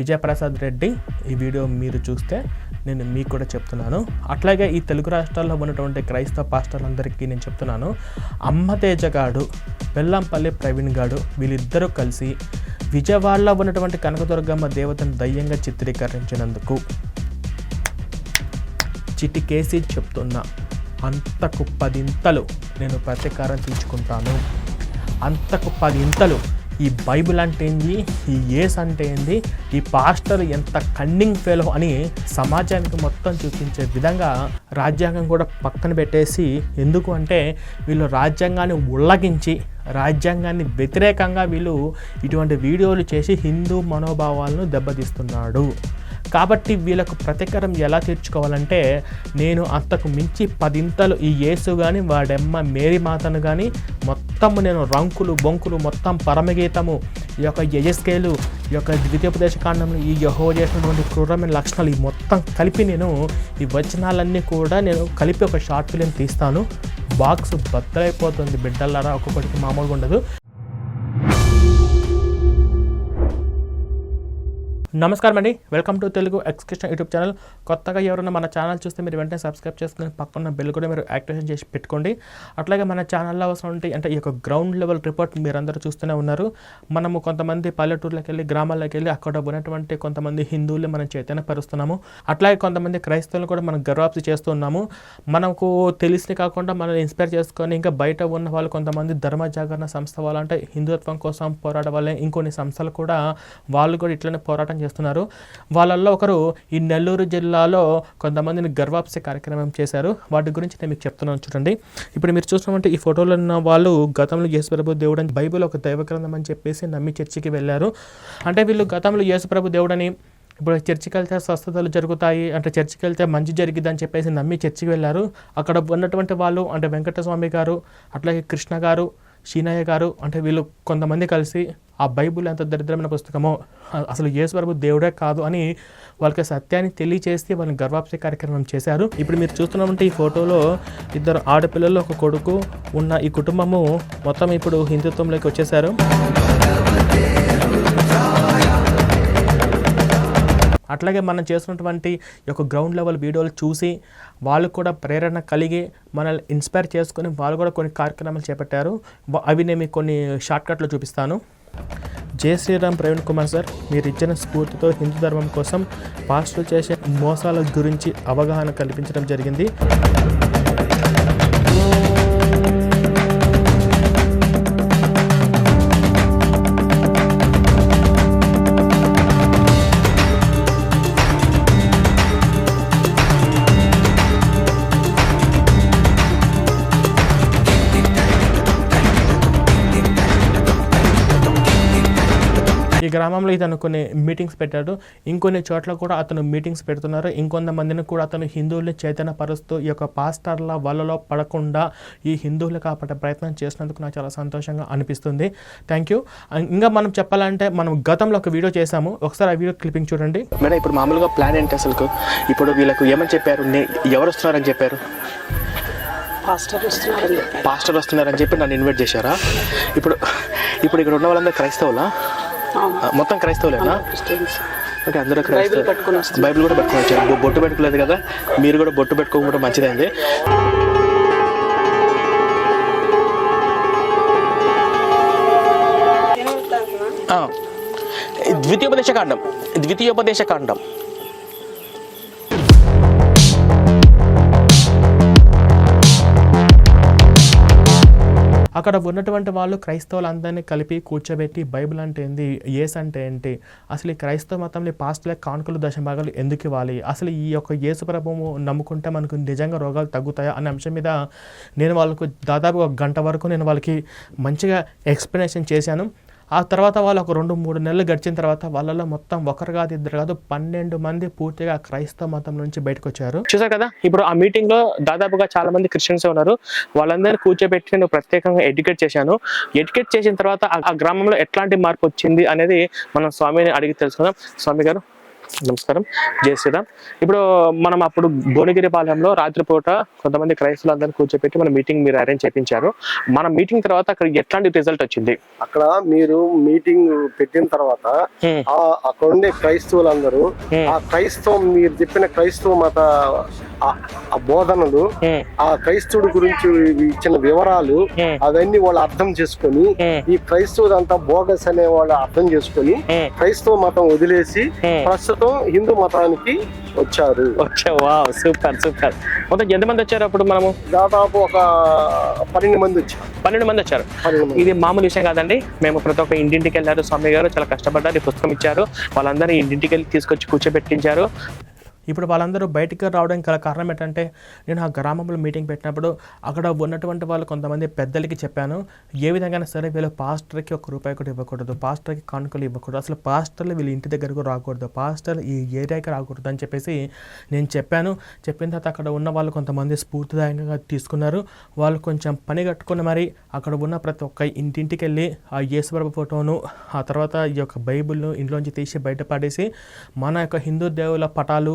విజయప్రసాద్ రెడ్డి ఈ వీడియో మీరు చూస్తే నేను మీకు కూడా చెప్తున్నాను. అట్లాగే ఈ తెలుగు రాష్ట్రాల్లో ఉన్నటువంటి క్రైస్తవ పాస్టర్లందరికీ నేను చెప్తున్నాను. అమ్మతేజ గాడు బెల్లంపల్లి ప్రవీణ్ గాడు వీళ్ళిద్దరూ కలిసి విజయవాడలో ఉన్నటువంటి కనకదుర్గమ్మ దేవతను దయ్యంగా చిత్రీకరించినందుకు చిటికేసి చెప్తున్నా అంతకు పదింతలు నేను ప్రతీకారం తీర్చుకుంటాను. అంతకు పదింతలు ఈ బైబిల్ అంటే ఏంది? ఈ ఏస్ అంటే ఏంది? ఈ పాస్టర్ ఎంత కన్నింగ్ ఫెలో అని సమాజానికి మొత్తం చూపించే విధంగా రాజ్యాంగం కూడా పక్కన పెట్టేసి ఎందుకు అంటే వీళ్ళు రాజ్యాంగాన్ని ఉల్లగించి రాజ్యాంగాన్ని వ్యతిరేకంగా వీళ్ళు ఇటువంటి వీడియోలు చేసి హిందూ మనోభావాలను దెబ్బతీస్తున్నాడు. కాబట్టి వీళ్ళకు ప్రతీకారం ఎలా తీర్చుకోవాలంటే నేను అంతకు మించి పదింతలు ఈ యేసు కానీ వాడెమ్మ మేరీ మాతను కానీ మొత్తం నేను రంకులు బొంకులు మొత్తం పరమగీతము ఈ యొక్క యజస్కేలు ఈ యొక్క ద్వితీయోపదేశ కాండంలో ఈ యహో చేసినటువంటి క్రూరమైన లక్షణాలు ఈ మొత్తం కలిపి నేను ఈ వచనాలన్నీ కూడా నేను కలిపి ఒక షార్ట్ ఫిలిం తీస్తాను. బాక్స్ బద్దలైపోతుంది బిడ్డలారా ఒక్కొక్కటికి మామూలుగా ఉండదు. నమస్కారం అండి. వెల్కమ్ టు తెలుగు ఎక్స్కృష్ణ యూట్యూబ్ ఛానల్. కొత్తగా ఎవరైనా మన ఛానల్ చూస్తే మీరు వెంటనే సబ్స్క్రైబ్ చేసుకుని పక్కన బెల్ కూడా మీరు యాక్టివేషన్ చేసి పెట్టుకోండి. అట్లాగే మన ఛానల్లో అవసరం అంటే ఈ యొక్క గ్రౌండ్ లెవెల్ రిపోర్ట్ మీరందరూ చూస్తూనే ఉన్నారు. మనము కొంతమంది పల్లెటూర్లకు వెళ్ళి గ్రామాలకు వెళ్ళి అక్కడ ఉన్నటువంటి కొంతమంది హిందువులు మనం చైతన్యపరుస్తున్నాము. అట్లాగే కొంతమంది క్రైస్తవులు కూడా మనం గర్వాప్సి చేస్తున్నాము మనకు తెలిసి కాకుండా మనల్ని ఇన్స్పైర్ చేసుకొని ఇంకా బయట ఉన్న వాళ్ళు కొంతమంది ధర్మ జాగరణ సంస్థ వాళ్ళు అంటే హిందుత్వం కోసం పోరాడే వాళ్ళే. ఇంకొన్ని సంస్థలు కూడా వాళ్ళు కూడా ఇట్లనే పోరాటం చేస్తున్నారు. వాళ్ళల్లో ఒకరు ఈ నెల్లూరు జిల్లాలో కొంతమందిని గర్వాప్సే కార్యక్రమం చేశారు. వాటి గురించి నేను మీకు చెప్తున్నాను చూడండి. ఇప్పుడు మీరు చూసినామంటే ఈ ఫోటోలో ఉన్న వాళ్ళు గతంలో యేసుప్రభు దేవుడు అని బైబిల్ ఒక దైవ గ్రంథం అని చెప్పేసి నమ్మి చర్చికి వెళ్ళారు. అంటే వీళ్ళు గతంలో యేసుప్రభు దేవుడని ఇప్పుడు చర్చికి వెళ్తే స్వస్థతలు జరుగుతాయి అంటే చర్చికి వెళ్తే మంచి జరిగిద్ది అని చెప్పేసి నమ్మి చర్చికి వెళ్ళారు. అక్కడ ఉన్నటువంటి వాళ్ళు అంటే వెంకటస్వామి గారు అట్లాగే కృష్ణ గారు షీనయ్య గారు అంటే వీళ్ళు కొంతమంది కలిసి ఆ బైబుల్ ఎంత దరిద్రమైన పుస్తకమో అసలు యేసుప్రభు దేవుడే కాదు అని వాళ్ళకి సత్యాన్ని తెలియచేసి వాళ్ళని గర్వాప్సే కార్యక్రమం చేశారు. ఇప్పుడు మీరు చూస్తున్నామంటే ఈ ఫోటోలో ఇద్దరు ఆడపిల్లలు ఒక కొడుకు ఉన్న ఈ కుటుంబము మొత్తం ఇప్పుడు హిందుత్వంలోకి వచ్చేసారు అట్లాగే మనం చేస్తున్నటువంటి యొక్క గ్రౌండ్ లెవెల్ వీడియోలు చూసి వాళ్ళు కూడా ప్రేరణ కలిగి మనల్ని ఇన్స్పైర్ చేసుకొని వాళ్ళు కూడా కొన్ని కార్యక్రమాలు చేపట్టారు. అవి నేను మీకు కొన్ని షార్ట్కట్లో చూపిస్తాను. జై శ్రీరామ్ ప్రవీణ్ కుమార్ సార్ మీరు ఇచ్చిన స్ఫూర్తితో హిందూ ధర్మం కోసం పాస్టులు చేసే మోసాల గురించి అవగాహన కల్పించడం జరిగింది. గ్రామంలో ఇతను కొన్ని మీటింగ్స్ పెట్టాడు. ఇంకొన్ని చోట్ల కూడా అతను మీటింగ్స్ పెడుతున్నారు. ఇంకొంతమందిని కూడా అతను హిందువుల్ని చైతన్యపరుస్తూ ఈ యొక్క పాస్టర్ల వలలో పడకుండా ఈ హిందువులు కాపాడే ప్రయత్నం చేసినందుకు నాకు చాలా సంతోషంగా అనిపిస్తుంది. థ్యాంక్ యూ ఇంకా మనం చెప్పాలంటే మనం గతంలో ఒక వీడియో చేశాము. ఒకసారి ఆ వీడియో క్లిప్పింగ్ చూడండి. మేడం ఇప్పుడు మామూలుగా ప్లాన్ ఏంటి అసలు ఇప్పుడు వీళ్ళకు ఏమని చెప్పారు? నే- ఎవరు వస్తున్నారని చెప్పారు? పాస్టర్ వస్తున్నారని పాస్టర్ వస్తున్నారని చెప్పి నన్ను ఇన్వైట్ చేశారా? ఇప్పుడు ఇప్పుడు ఇక్కడ ఉన్న వాళ్ళందరూ క్రైస్తవులా? మొత్తం క్రైస్తవులేనా? ఓకే అందరూ క్రైస్తవులు బైబిల్ కూడా పెట్టుకుని వచ్చారు. బొట్టు పెట్టుకోలేదు కదా? మీరు కూడా బొట్టు పెట్టుకోకుండా మంచిదైంది. ఆ, ద్వితీయోపదేశ కాండం. ద్వితీయోపదేశ కాండం. అక్కడ ఉన్నటువంటి వాళ్ళు క్రైస్తవులందరినీ కలిపి కూర్చోబెట్టి బైబిల్ అంటే ఏంది? ఏస్ అంటే ఏంటి? అసలు ఈ క్రైస్తవ మతంలో పాస్టుల కానుకలు దశభాగాలు ఎందుకు ఇవ్వాలి? అసలు ఈ యొక్క యేసు ప్రభువు నమ్ముకుంటే మనకు నిజంగా రోగాలు తగ్గుతాయా? అనే అంశం మీద నేను వాళ్ళకు దాదాపు ఒక గంట వరకు నేను వాళ్ళకి మంచిగా ఎక్స్ప్లెనేషన్ చేశాను. ఆ తర్వాత వాళ్ళు ఒక రెండు మూడు నెలలు గడిచిన తర్వాత వాళ్ళలో మొత్తం ఒకరు కాదు ఇద్దరు కాదు పన్నెండు మంది పూర్తిగా క్రైస్తవ మతం నుంచి బయటకు వచ్చారు చూసారు కదా? ఇప్పుడు ఆ మీటింగ్లో దాదాపుగా చాలా మంది క్రిస్టియన్స్ ఉన్నారు. వాళ్ళందరినీ కూర్చోబెట్టి నేను ప్రత్యేకంగా ఎడ్యుకేట్ చేశాను. ఎడ్యుకేట్ చేసిన తర్వాత ఆ- గ్రామంలో ఎట్లాంటి మార్పు వచ్చింది అనేది మనం స్వామిని అడిగి తెలుసుకుందాం. స్వామి గారు నమస్కారం జై శ్రీరామ్ ఇప్పుడు మనం అప్పుడు భువనగిరిపాలెంలో రాత్రిపూట కొంతమంది క్రైస్తవులందరినీ కూర్చోపెట్టి మన మీటింగ్ మీరు అరేంజ్ చేయించారు మన మీటింగ్ తర్వాత అక్కడ ఎట్లాంటి రిజల్ట్ వచ్చింది అక్కడ మీరు మీటింగ్ పెట్టిన తర్వాత అక్కడ ఉండే క్రైస్తవులందరూ. ఆ క్రైస్తవం మీరు చెప్పిన క్రైస్తవ మత ఆ- బోధనలు. ఆ క్రైస్తవుడి గురించి ఇచ్చిన వివరాలు. అవన్నీ వాళ్ళు అర్థం చేసుకొని. ఈ క్రైస్తవుదంతా బోగస్ అనే వాళ్ళు అర్థం చేసుకొని. క్రైస్తవ మతం వదిలేసి హ్మ్. ప్రస్తుతం హిందూ మతానికి వచ్చారు. వచ్చా వావ్ సూపర్ సూపర్. మొత్తం ఎంతమంది వచ్చారు అప్పుడు మనము? దాదాపు ఒక పన్నెండు మంది వచ్చారు. పన్నెండు మంది వచ్చారు. ఇది మామూలు విషయం కాదండి. మేము ప్రతి ఒక్క ఇంటింటికి వెళ్ళారు. స్వామి గారు చాలా కష్టపడ్డారు. ఈ పుస్తకం ఇచ్చారు. వాళ్ళందరినీ ఇంటింటికి వెళ్ళి తీసుకొచ్చి కూర్చోబెట్టించారు. ఇప్పుడు వాళ్ళందరూ బయటికి రావడానికి గల కారణం ఏంటంటే నేను ఆ గ్రామంలో మీటింగ్ పెట్టినప్పుడు అక్కడ ఉన్నటువంటి వాళ్ళు కొంతమంది పెద్దలకి చెప్పాను ఏ విధంగా సరే వీళ్ళు పాస్టర్కి ఒక రూపాయి కూడా ఇవ్వకూడదు పాస్టర్కి కానుకలు ఇవ్వకూడదు అసలు పాస్టర్లు వీళ్ళు ఇంటి దగ్గరకు రాకూడదు పాస్టర్లు ఈ ఏరియాకి రాకూడదు అని చెప్పేసి నేను చెప్పాను. చెప్పిన తర్వాత అక్కడ ఉన్న వాళ్ళు కొంతమంది స్ఫూర్తిదాయకంగా తీసుకున్నారు. వాళ్ళు కొంచెం పని కట్టుకుని మరి అక్కడ ఉన్న ప్రతి ఒక్క ఇంటింటికి వెళ్ళి ఆ యేసుప్రభు ఫోటోను ఆ తర్వాత ఈ యొక్క బైబిల్ను ఇంట్లోంచి తీసి బయటపడేసి మన యొక్క హిందూ దేవుల పటాలు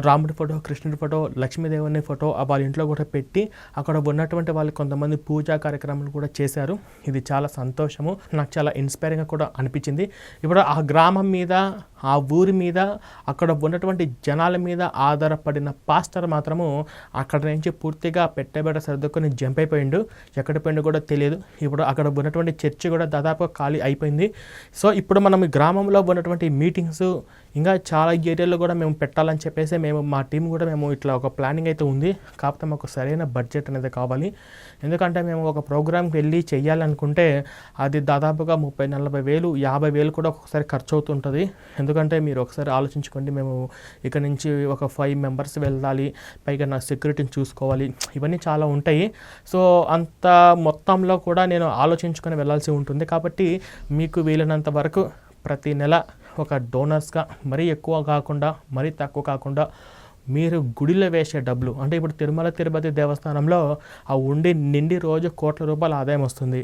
రాముడి ఫోటో కృష్ణుడి ఫోటో లక్ష్మీదేవుని ఫోటో వాళ్ళ ఇంట్లో కూడా పెట్టి అక్కడ ఉన్నటువంటి వాళ్ళు కొంతమంది పూజా కార్యక్రమాలు కూడా చేశారు. ఇది చాలా సంతోషము. నాకు చాలా ఇన్స్పైరింగ్గా కూడా అనిపించింది. ఇప్పుడు ఆ గ్రామం మీద ఆ ఊరి మీద అక్కడ ఉన్నటువంటి జనాల మీద ఆధారపడిన పాస్టర్ మాత్రము అక్కడ నుంచి పూర్తిగా పెట్టబెడ సర్దుకొని జంప్ అయిపోయిండు ఎక్కడ పోయిండు కూడా తెలియదు. ఇప్పుడు అక్కడ ఉన్నటువంటి చర్చి కూడా దాదాపు ఖాళీ అయిపోయింది. సో ఇప్పుడు మనం గ్రామంలో ఉన్నటువంటి మీటింగ్స్ ఇంకా చాలా ఏరియాలో కూడా మేము పెట్టాలని చెప్పేసి మేము మా టీం కూడా మేము ఇట్లా ఒక ప్లానింగ్ అయితే ఉంది. కాకపోతే మాకు సరైన బడ్జెట్ అనేది కావాలి. ఎందుకంటే మేము ఒక ప్రోగ్రామ్కి వెళ్ళి చేయాలనుకుంటే అది దాదాపుగా ముప్పై నలభై వేలు యాభై వేలు కూడా ఒక్కొక్కసారి ఖర్చు అవుతుంటుంది ఎందుకంటే మీరు ఒకసారి ఆలోచించుకోండి మేము ఇక్కడ నుంచి ఒక ఫైవ్ మెంబర్స్ వెళ్ళాలి పైగా నా సెక్యూరిటీని చూసుకోవాలి ఇవన్నీ చాలా ఉంటాయి. సో అంత మొత్తంలో కూడా నేను ఆలోచించుకొని వెళ్ళాల్సి ఉంటుంది. కాబట్టి మీకు వీలైనంత వరకు ప్రతి నెల ఒక డోనర్స్గా మరీ ఎక్కువ కాకుండా మరీ తక్కువ కాకుండా మీరు గుడిలో వేసే డబ్బులు అంటే ఇప్పుడు తిరుమల తిరుపతి దేవస్థానంలో ఆ ఉండి నిండి రోజు కోట్ల రూపాయల ఆదాయం వస్తుంది.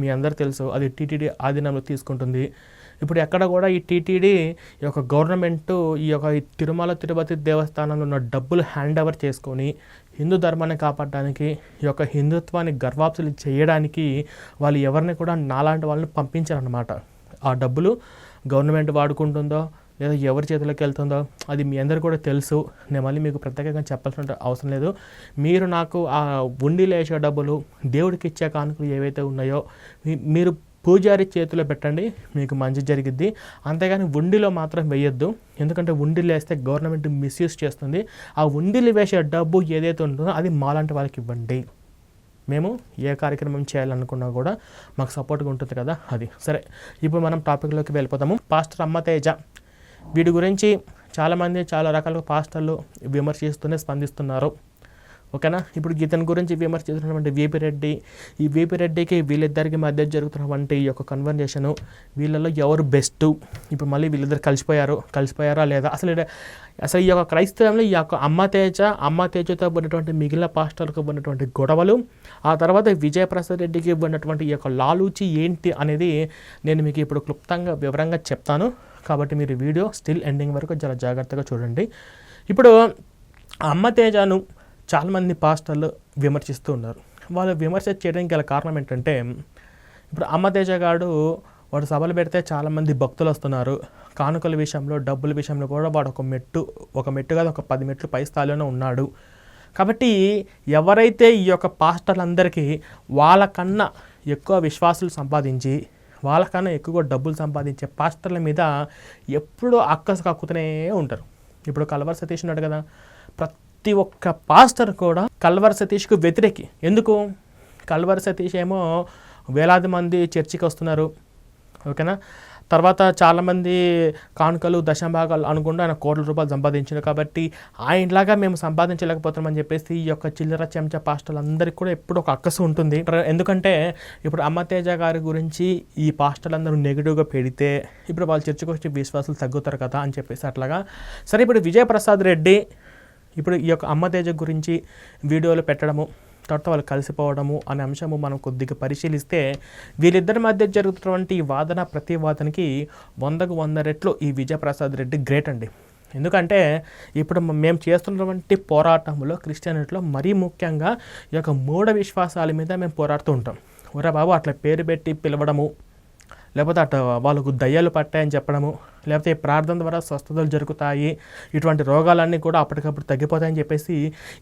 మీ అందరు తెలుసు అది టీటీడీ ఆధీనంలో తీసుకుంటుంది. ఇప్పుడు ఎక్కడ కూడా ఈ టీటీడీ ఈ యొక్క గవర్నమెంట్ ఈ యొక్క ఈ తిరుమల తిరుపతి దేవస్థానంలో ఉన్న డబ్బులు హ్యాండ్ ఓవర్ చేసుకొని హిందూ ధర్మాన్ని కాపాడడానికి ఈ యొక్క హిందుత్వాన్ని గర్వాప్సులు చేయడానికి వాళ్ళు ఎవరిని కూడా నాలాంటి వాళ్ళని పంపించారనమాట ఆ డబ్బులు గవర్నమెంట్ వాడుకుంటుందో లేదా ఎవరి చేతిలోకి వెళ్తుందో అది మీ అందరు కూడా తెలుసు. నేను మళ్ళీ మీకు ప్రత్యేకంగా చెప్పాల్సిన అవసరం లేదు. మీరు నాకు ఆ ఉండిలో వేసే డబ్బులు దేవుడికి ఇచ్చే కానుకలు ఏవైతే ఉన్నాయో మీ- మీరు పూజారి చేతిలో పెట్టండి మీకు మంచి జరిగిద్ది. అంతేగాని ఉండిలో మాత్రం వేయొద్దు. ఎందుకంటే ఉండిలు వేస్తే గవర్నమెంట్ మిస్యూజ్ చేస్తుంది. ఆ ఉండిలు వేసే డబ్బు ఏదైతే ఉంటుందో అది మాలాంటి వాళ్ళకి ఇవ్వండి. మేము ఏ కార్యక్రమం చేయాలనుకున్నా కూడా మాకు సపోర్ట్గా ఉంటుంది కదా అది. సరే ఇప్పుడు మనం టాపిక్లోకి వెళ్ళిపోతాము పాస్టర్ అమ్మ తేజ వీడి గురించి చాలామంది చాలా రకాలుగా పాస్టర్లు విమర్శిస్తూనే స్పందిస్తున్నారు. ఓకేనా? ఇప్పుడు ఇతని గురించి విమర్శిస్తున్నటువంటి వీపీ రెడ్డి. ఈ వీపీ రెడ్డికి వీళ్ళిద్దరికి మధ్య జరుగుతున్నటువంటి ఈ యొక్క కన్వర్జేషను వీళ్ళలో ఎవరు బెస్ట్ ఇప్పుడు మళ్ళీ వీళ్ళిద్దరు కలిసిపోయారు. కలిసిపోయారా లేదా? అసలు అసలు ఈ యొక్క క్రైస్తవంలో ఈ యొక్క అమ్మ తేజ అమ్మ తేజతో ఉన్నటువంటి మిగిలిన పాస్టర్లకు ఉన్నటువంటి గొడవలు ఆ తర్వాత విజయప్రసాద్ రెడ్డికి ఉన్నటువంటి ఈ యొక్క లాలూచి ఏంటి అనేది నేను మీకు ఇప్పుడు క్లుప్తంగా వివరంగా చెప్తాను. కాబట్టి మీరు వీడియో స్టిల్ ఎండింగ్ వరకు చాలా జాగ్రత్తగా చూడండి. ఇప్పుడు అమ్మ తేజను చాలామంది పాస్టర్లు విమర్శిస్తూ ఉన్నారు. వాళ్ళు విమర్శ చేయడానికి గల కారణం ఏంటంటే ఇప్పుడు అమ్మతేజ గారు వాడు సభలు పెడితే చాలామంది భక్తులు వస్తున్నారు. కానుకల విషయంలో డబ్బుల విషయంలో కూడా వాడు ఒక మెట్టు ఒక మెట్టు కాదు ఒక పది మెట్లు పై స్థాయిలోనే ఉన్నాడు. కాబట్టి ఎవరైతే ఈ యొక్క పాస్టర్లందరికీ వాళ్ళకన్నా ఎక్కువ విశ్వాసులు సంపాదించి వాళ్ళకన్నా ఎక్కువ డబ్బులు సంపాదించే పాస్టర్ల మీద ఎప్పుడూ అక్కసు కక్కుతూనే ఉంటారు. ఇప్పుడు కలవర్ సతీష్ ఉన్నాడు కదా ప్రతి ప్రతి ఒక్క పాస్టర్ కూడా కల్వర్ సతీష్కు వ్యతిరేకి. ఎందుకు? కల్వర్ సతీష్ ఏమో వేలాది మంది చర్చికి వస్తున్నారు. ఓకేనా? తర్వాత చాలామంది కానుకలు దశభాగాలు అనుకుంటూ ఆయన కోట్ల రూపాయలు సంపాదించారు కాబట్టి ఆయనలాగా మేము సంపాదించలేకపోతున్నామని చెప్పేసి ఈ యొక్క చిల్లర చెంచా పాస్టర్లందరికీ కూడా ఎప్పుడు ఒక అక్కసు ఉంటుంది. ఎందుకంటే ఇప్పుడు అమ్మతేజ గారి గురించి ఈ పాస్టర్లందరూ నెగిటివ్గా పెడితే ఇప్పుడు వాళ్ళు చర్చకు వచ్చి విశ్వాసాలు తగ్గుతారు కదా అని చెప్పేసి అట్లాగా. సరే ఇప్పుడు విజయప్రసాద్ రెడ్డి ఇప్పుడు ఈ యొక్క అమ్మతేజ గురించి వీడియోలు పెట్టడము తర్వాత వాళ్ళు కలిసిపోవడము అనే అంశము మనం కొద్దిగా పరిశీలిస్తే వీళ్ళిద్దరి మధ్య జరుగుతున్నటువంటి ఈ వాదన ప్రతి వాదనకి వందకు వంద రెట్లు ఈ విజయప్రసాద్ రెడ్డి గ్రేట్ అండి. ఎందుకంటే ఇప్పుడు మేము చేస్తున్నటువంటి పోరాటంలో క్రిస్టియానిటీలో మరీ ముఖ్యంగా ఈ యొక్క మూఢ విశ్వాసాల మీద మేము పోరాడుతూ ఉంటాం. ఒరే బాబు అట్లా పేరు పెట్టి పిలవడము లేకపోతే అటు వాళ్ళకు దయ్యాలు పట్టాయని చెప్పడము లేకపోతే ఈ ప్రార్థన ద్వారా స్వస్థతలు జరుగుతాయి ఇటువంటి రోగాలన్నీ కూడా అప్పటికప్పుడు తగ్గిపోతాయని చెప్పేసి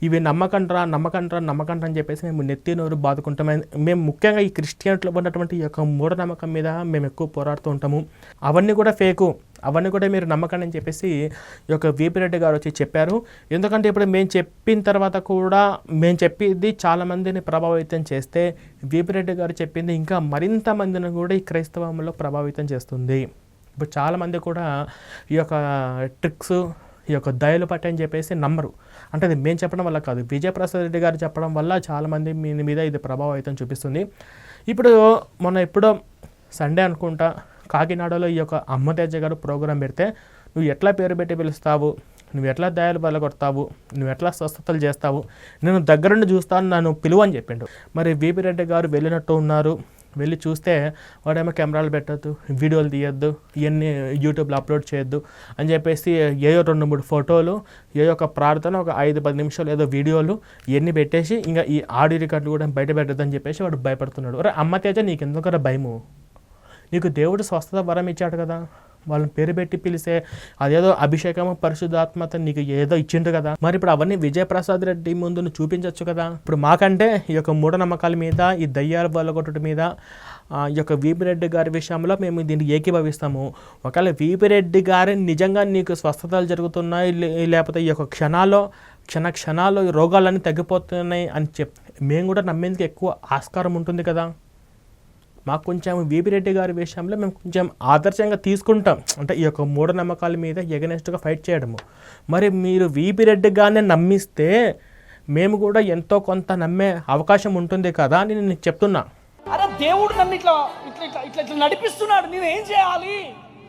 ఇవి నమ్మకంట్రా నమ్మకంట్రా నమ్మకంట్రా అని చెప్పేసి మేము నెత్తి నోరు బాదుకుంటాం. మేము ముఖ్యంగా ఈ క్రిస్టియన్లో ఉన్నటువంటి ఈ యొక్క మూఢనమ్మకం మీద మేము ఎక్కువ పోరాడుతూ ఉంటాము. అవన్నీ కూడా ఫేకు. అవన్నీ కూడా మీరు నమ్మకండి అని చెప్పేసి ఈ యొక్క వీపీ రెడ్డి గారు వచ్చి చెప్పారు. ఎందుకంటే ఇప్పుడు మేము చెప్పిన తర్వాత కూడా మేము చెప్పింది చాలామందిని ప్రభావితం చేస్తే వీపీ రెడ్డి గారు చెప్పింది ఇంకా మరింత మందిని కూడా ఈ క్రైస్తవంలో ప్రభావితం చేస్తుంది. ఇప్పుడు చాలామంది కూడా ఈ యొక్క ట్రిక్స్ ఈ యొక్క దయలు పట్ట అని చెప్పేసి నమ్మరు. అంటే అది మేము చెప్పడం వల్ల కాదు. విజయప్రసాద్ రెడ్డి గారు చెప్పడం వల్ల చాలామంది మీ మీద ఇది ప్రభావితం చూపిస్తుంది. ఇప్పుడు మొన్న ఎప్పుడో సండే అనుకుంటా కాకినాడలో ఈ యొక్క అమ్మతేజ గారు ప్రోగ్రాం పెడితే నువ్వు ఎట్లా పేరు పెట్టి పిలుస్తావు? నువ్వు ఎట్లా దయాలు బలగొడతావు? నువ్వు ఎట్లా స్వస్థతలు చేస్తావు? నేను దగ్గరుండి చూస్తాను నన్ను పిలువు అని చెప్పిండు. మరి వీపీ రెడ్డి గారు వెళ్ళినట్టు ఉన్నారు. వెళ్ళి చూస్తే వాడేమో కెమెరాలు పెట్టద్దు వీడియోలు తీయొద్దు ఇవన్నీ యూట్యూబ్లో అప్లోడ్ చేయొద్దు అని చెప్పేసి ఏయో రెండు మూడు ఫోటోలు ఏ ఒక ప్రార్థన ఒక ఐదు పది నిమిషాలు ఏదో వీడియోలు ఇవన్నీ పెట్టేసి ఇంకా ఈ ఆడియో రికార్డులు కూడా బయట పెట్టద్దు అని చెప్పేసి వాడు భయపడుతున్నాడు. అరే అమ్మ తేజ నీకు ఎందుకరా భయము? నీకు దేవుడు స్వస్థత వరం ఇచ్చాడు కదా. వాళ్ళని పేరు పెట్టి పిలిస్తే అదేదో అభిషేకము పరిశుద్ధాత్మత నీకు ఏదో ఇచ్చిండు కదా. మరి ఇప్పుడు అవన్నీ విజయప్రసాద్ రెడ్డి ముందు చూపించవచ్చు కదా. ఇప్పుడు మాకంటే ఈ యొక్క మూఢనమ్మకాల మీద ఈ దయ్యాల వల్లగొట్టడం మీద ఆ, ఈ యొక్క వీపిరెడ్డి గారి విషయంలో మేము దీన్ని ఏకీభవిస్తాము. ఒకవేళ వీపిరెడ్డి గారి నిజంగా నీకు స్వస్థతలు జరుగుతున్నాయి లే- లేకపోతే ఈ యొక్క క్షణాల్లో క్షణ క్షణాల్లో రోగాలన్నీ తగ్గిపోతున్నాయి అని చెప్ మేము కూడా నమ్మేందుకు ఎక్కువ ఆస్కారం ఉంటుంది కదా. మాకు కొంచెం వీపీ రెడ్డి గారి విషయంలో మేము కొంచెం ఆదర్శంగా తీసుకుంటాం. అంటే ఈ యొక్క మూఢనమ్మకాల మీద ఎగనెస్ట్గా ఫైట్ చేయడము. మరి మీరు వీపీ రెడ్డి గారిని నమ్మిస్తే మేము కూడా ఎంతో కొంత నమ్మే అవకాశం ఉంటుంది కదా అని నేను చెప్తున్నా. అరే దేవుడు నన్ను ఇట్లా ఇట్లా ఇట్లా ఇట్లా ఇట్లా నడిపిస్తున్నాడు. నేను ఏం చేయాలి?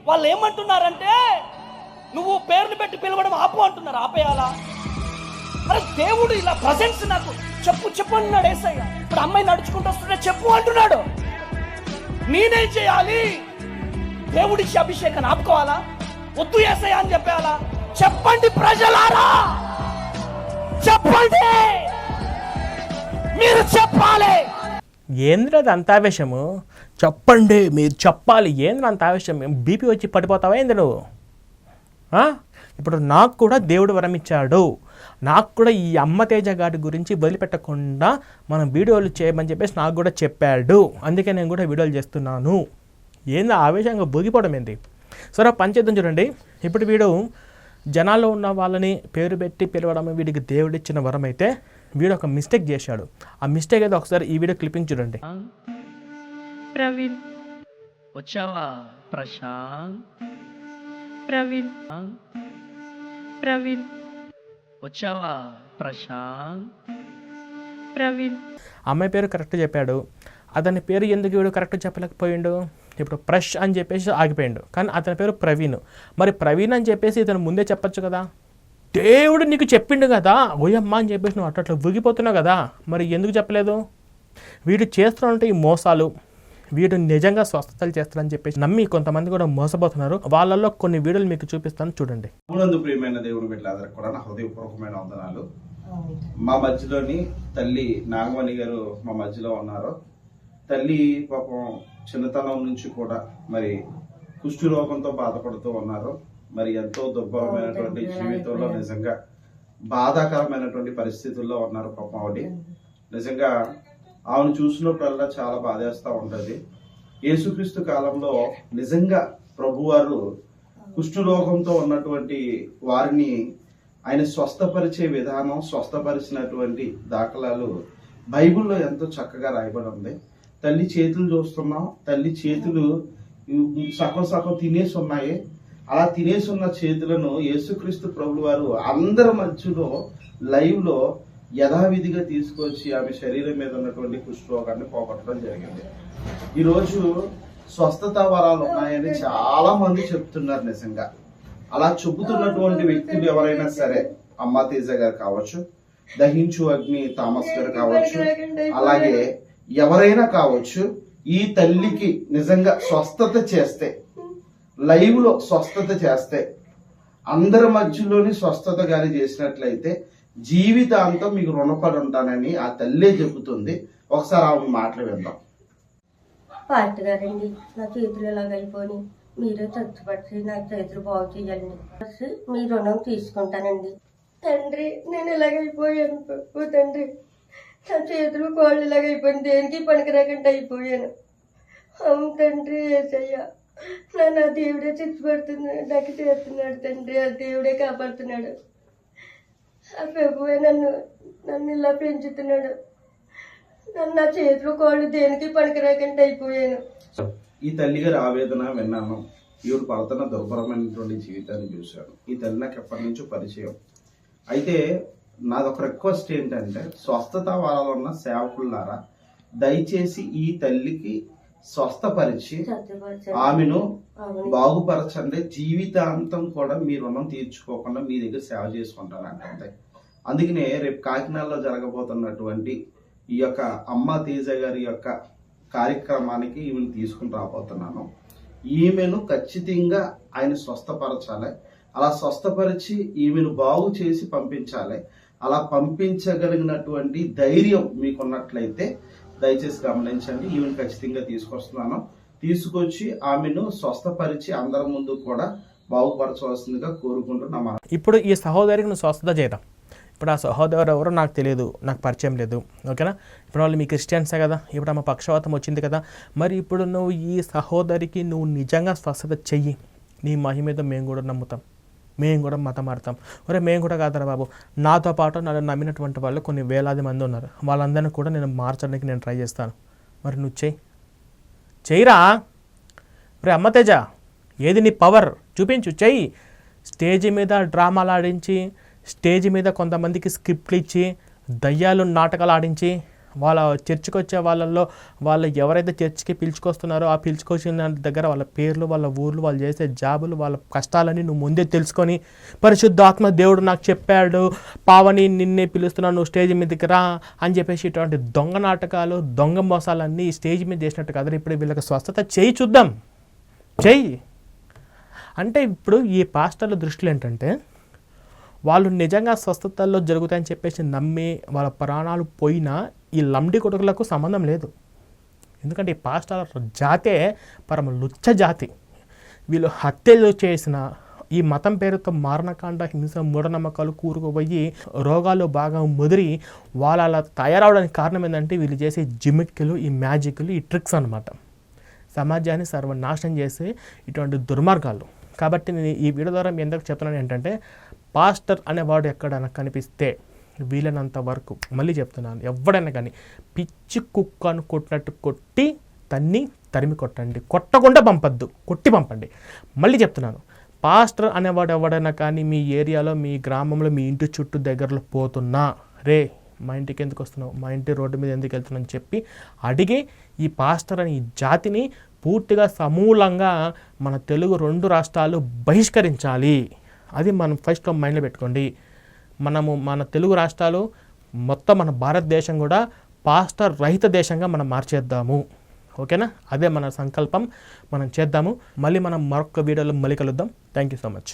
వాళ్ళు ఏమంటున్నారంటే నువ్వు పేర్లు పెట్టి పిలవడం ఆపు అంటున్నారు. ఆపేయాలా? అరే దేవుడు ఇలా ప్రజెన్స్ నాకు చెప్పు చెప్పు అంటున్నాడు ఏసయ్య. ఇప్పుడు అమ్మాయి నడుచుకుంటూ వస్తుంటే చెప్పు అంటున్నాడు. నేనేం చేయాలి? దేవుడిచ్చి అభిషేకాన్ని ఆపుకోవాలా? వద్దు ఏసయ్య అని చెప్పేయాలా చెప్పండి ప్రజలారా! చెప్పండి! మీరు చెప్పాలి! ఏంద్ర అది అంత ఆవేశము చెప్పండి మీరు చెప్పాలి. ఏంద్ర అంత ఆవేశం బీపీ వచ్చి పడిపోతావా ఏంది నువ్వు ఇప్పుడు నాకు కూడా దేవుడు వరం ఇచ్చాడు నాకు కూడా ఈ అమ్మ తేజ గారి గురించి వదిలిపెట్టకుండా మనం వీడియోలు చేయమని చెప్పేసి నాకు కూడా చెప్పాడు. అందుకే నేను కూడా వీడియోలు చేస్తున్నాను. ఏంది ఆవేశంగా బొగిపోవడం ఏంది? సరే పంచేద్దాం చూడండి. ఇప్పుడు వీడు జనాల్లో ఉన్న వాళ్ళని పేరు పెట్టి పిలవడం వీడికి దేవుడిచ్చిన వరం అయితే వీడు ఒక మిస్టేక్ చేశాడు. ఆ మిస్టేక్ అయితే ఒకసారి ఈ వీడియో క్లిప్పింగ్ చూడండి. ప్రవీణ్. వచ్చావా? ప్రశాంత్. ప్రవీణ్. ప్రవీణ్. వచ్చావా? ప్రశాంత్. ప్రవీణ్. అమ్మాయి పేరు కరెక్ట్ చెప్పాడు. అతని పేరు ఎందుకు వీడు కరెక్ట్ చెప్పలేకపోయిండు? ఇప్పుడు ప్రష్ అని చెప్పేసి ఆగిపోయిండు. కానీ అతని పేరు ప్రవీణ్. మరి ప్రవీణ్ అని చెప్పేసి ఇతను ముందే చెప్పొచ్చు కదా? దేవుడు నీకు చెప్పిండు కదా? ఓయమ్మ అని చెప్పేసి నువ్వు అట్లా ఊగిపోతున్నావు కదా? మరి ఎందుకు చెప్పలేదు? వీడు చేస్తున్నట్టు ఈ మోసాలు వీడు నిజంగా స్వస్థతలు చేస్తారని చెప్పేసి నమ్మి కొంతమంది కూడా మోసపోతున్నారు. వాళ్ళల్లో కొన్ని వీడియోలు మీకు చూపిస్తాను చూడండి. ప్రియమైన బిడ్డలందరికీ కూడా నా హృదయపూర్వకమైన వందనాలు. మా మధ్యలోని తల్లి నాగమణి గారు మా మధ్యలో ఉన్నారు. తల్లి పాపం చిన్నతనం నుంచి కూడా మరి కుష్టి రోగంతో బాధపడుతూ ఉన్నారు. మరి ఎంతో దుర్భరమైనటువంటి జీవితంలో నిజంగా బాధాకరమైనటువంటి పరిస్థితుల్లో ఉన్నారు పాపం ఆవిడ. నిజంగా ఆమెను చూసినప్పుడల్లా చాలా బాధేస్తూ ఉంటుంది. యేసుక్రీస్తు కాలంలో నిజంగా ప్రభువారు కుష్ఠరోగంతో ఉన్నటువంటి వారిని ఆయన స్వస్థపరిచే విధానం స్వస్థపరిచినటువంటి దాఖలాలు బైబిల్లో ఎంతో చక్కగా రాయబడి ఉంది. తల్లి చేతులు చూస్తున్నాం. తల్లి చేతులు సగం సగం తినేసి ఉన్నాయి. అలా తినేసి ఉన్న చేతులను యేసుక్రీస్తు ప్రభు వారు అందరి మధ్యలో లైవ్లో యథావిధిగా తీసుకొచ్చి ఆమె శరీరం మీద ఉన్నటువంటి కుష్ఠరోగాన్ని పోగొట్టడం జరిగింది. ఈరోజు స్వస్థత వరాలు ఉన్నాయని చాలా మంది చెప్తున్నారు నిజంగా. అలా చెబుతున్నటువంటి వ్యక్తులు ఎవరైనా సరే అమ్మా తేజ గారు కావచ్చు దహించు అగ్ని థామస్ గారు కావచ్చు అలాగే ఎవరైనా కావచ్చు ఈ తల్లికి నిజంగా స్వస్థత చేస్తే లైవ్లో స్వస్థత చేస్తే అందరి మధ్యలోని స్వస్థత గాని చేసినట్లయితే జీవితాంతం మీకు రుణపడి ఉంటానని ఆ తల్లే చెబుతుంది. ఒకసారి ఆవిడ మాటలు విందాం. పార్ట్ గారండి నా చేతులు ఎలాగైపోయి మీరే తచ్చుపట్టి నా చేతులు బాగు చేయాలండి. మీ రుణం తీసుకుంటానండి. తండ్రి నేను ఎలాగైపోయాను ప్రభు తండ్రి నా చేతులు కాళ్ళు ఇలాగైపోయింది దేనికి పనికిరాకుండా అయిపోయాను. అవును తండ్రి ఏసయ్య ఆ దేవుడే చిచ్చుపడుతున్నాడు నాకు చేస్తున్నాడు తండ్రి. ఆ దేవుడే కాపాడుతున్నాడు. ఆ ప్రభువే నన్ను నన్ను ఇలా పెంచుతున్నాడు. నన్ను నా చేతులు కాళ్ళు దేనికి పనికిరాకుండా అయిపోయాను. ఈ తల్లిగారి ఆవేదన విన్నాను. ఈవిడ పడుతున్న దుర్భరమైనటువంటి జీవితాన్ని చూశాను. ఈ తల్లి నాకు ఎప్పటి నుంచో పరిచయం. అయితే నాదొక రిక్వెస్ట్ ఏంటంటే స్వస్థత వాళ్ళ ఉన్న సేవకులారా దయచేసి ఈ తల్లికి స్వస్థపరిచి. ఆమెను. బాగుపరచండి జీవితాంతం కూడా మీ రుణం తీర్చుకోకుండా మీ దగ్గర సేవ చేసుకుంటానంట అంతే అందుకనే రేపు కాకినాడలో జరగబోతున్నటువంటి ఈ యొక్క అమ్మ తేజ గారి యొక్క కార్యక్రమానికి ఈమెను తీసుకుని రాబోతున్నాను ఈమెను ఖచ్చితంగా ఆయన స్వస్థపరచాలి అలా స్వస్థపరిచి ఈమెను బాగు చేసి పంపించాలి అలా పంపించగలిగినటువంటి ధైర్యం మీకున్నట్లయితే దయచేసి గమనించండి. ఈమెను ఖచ్చితంగా తీసుకొస్తున్నాను. తీసుకొచ్చి ఆమెను స్వస్థపరిచి అందరి ముందు కూడా బాగుపరచవలసిందిగా కోరుకుంటున్నాం ఇప్పుడు ఈ సహోదరికి నువ్వు స్వస్థత చేద్దాం. ఇప్పుడు ఆ సహోదరు ఎవరో నాకు తెలియదు. నాకు పరిచయం లేదు. ఓకేనా? ఇప్పుడు వాళ్ళు మీ క్రిస్టియన్సే కదా. ఇప్పుడు ఆమె పక్షవాతం వచ్చింది కదా. మరి ఇప్పుడు నువ్వు ఈ సహోదరికి నువ్వు నిజంగా స్వస్థత చెయ్యి. నీ మహిమేదో మేము కూడా నమ్ముతాం. మేము కూడా మతం మారుతాం ఒరే మేము కూడా కాదరా బాబు. నాతో పాటు నన్ను నమ్మినటువంటి వాళ్ళు కొన్ని వేలాది మంది ఉన్నారు. వాళ్ళందరినీ కూడా నేను మార్చడానికి నేను ట్రై చేస్తాను. మరి నువ్వు చెయ్యి చెయ్యిరా రే అమ్మ తేజ ఏది నీ పవర్? చూపించు చెయ్యి స్టేజ్ మీద డ్రామాలు ఆడించి స్టేజ్ మీద కొంతమందికి స్క్రిప్ట్లు ఇచ్చి దయ్యాలు నాటకాలు ఆడించి వాళ్ళ చర్చికి వచ్చే వాళ్ళల్లో వాళ్ళు ఎవరైతే చర్చికి పిలుచుకొస్తున్నారో ఆ పిలుచుకొచ్చిన దగ్గర వాళ్ళ పేర్లు వాళ్ళ ఊర్లు వాళ్ళు చేసే జాబులు వాళ్ళ కష్టాలని నువ్వు ముందే తెలుసుకొని పరిశుద్ధాత్మ దేవుడు నాకు చెప్పాడు పావని నిన్నే పిలుస్తున్నాను నువ్వు స్టేజ్ మీదకి రా అని చెప్పేసి ఇటువంటి దొంగ నాటకాలు దొంగ మోసాలన్నీ స్టేజ్ మీద చేసినట్టు కదా ఇప్పుడు వీళ్ళకి స్వస్థత చేయి చూద్దాం. చెయ్యి అంటే ఇప్పుడు ఈ పాస్టర్ల దృష్టిలో ఏంటంటే వాళ్ళు నిజంగా స్వస్థతల్లో జరుగుతాయని చెప్పేసి నమ్మి వాళ్ళ ప్రాణాలు పోయినా ఈ లండి కొడుకులకు సంబంధం లేదు. ఎందుకంటే ఈ పాస్టర్ జాతే పరమ లుచ్చ జాతి. వీళ్ళు హత్యలు చేసిన ఈ మతం పేరుతో మారణకాండ హింస మూఢనమ్మకాలు కూరుకుపోయి రోగాలు బాగా ముదిరి వాళ్ళు అలా తయారవడానికి కారణం ఏంటంటే వీళ్ళు చేసే జిమిక్లు ఈ మ్యాజిక్లు ఈ ట్రిక్స్ అన్నమాట. సమాజాన్ని సర్వనాశనం చేసే ఇటువంటి దుర్మార్గాలు. కాబట్టి నేను ఈ వీడియో ద్వారా మీ అందరికి చెప్తున్నాను ఏంటంటే పాస్టర్ అనేవాడు ఎక్కడైనా కనిపిస్తే వీలైనంత వరకు మళ్ళీ చెప్తున్నాను. ఎవడైనా కానీ పిచ్చి కుక్కను కొట్టినట్టు కొట్టి తన్ని తరిమి కొట్టండి. కొట్టకుండా పంపద్దు. కొట్టి పంపండి. మళ్ళీ చెప్తున్నాను. పాస్టర్ అనేవాడు ఎవడైనా కానీ మీ ఏరియాలో మీ గ్రామంలో మీ ఇంటి చుట్టూ దగ్గరలో పోతున్నా రే మా ఇంటికి ఎందుకు వస్తున్నావు? మా ఇంటి రోడ్డు మీద ఎందుకు వెళ్తున్నావు? అని చెప్పి అడిగి ఈ పాస్టర్ అనే ఈ జాతిని పూర్తిగా సమూలంగా మన తెలుగు రెండు రాష్ట్రాలు బహిష్కరించాలి. అది మనం ఫస్ట్ మైండ్లో పెట్టుకోండి. మనము మన తెలుగు రాష్ట్రాలు మొత్తం మన భారతదేశం కూడా పాస్టర్ రహిత దేశంగా మనం మార్చేద్దాము. ఓకేనా? అదే మన సంకల్పం. మనం చేద్దాము. మళ్ళీ మనం మరొక వీడియోలో మళ్ళీ కలుద్దాం. Thank you so much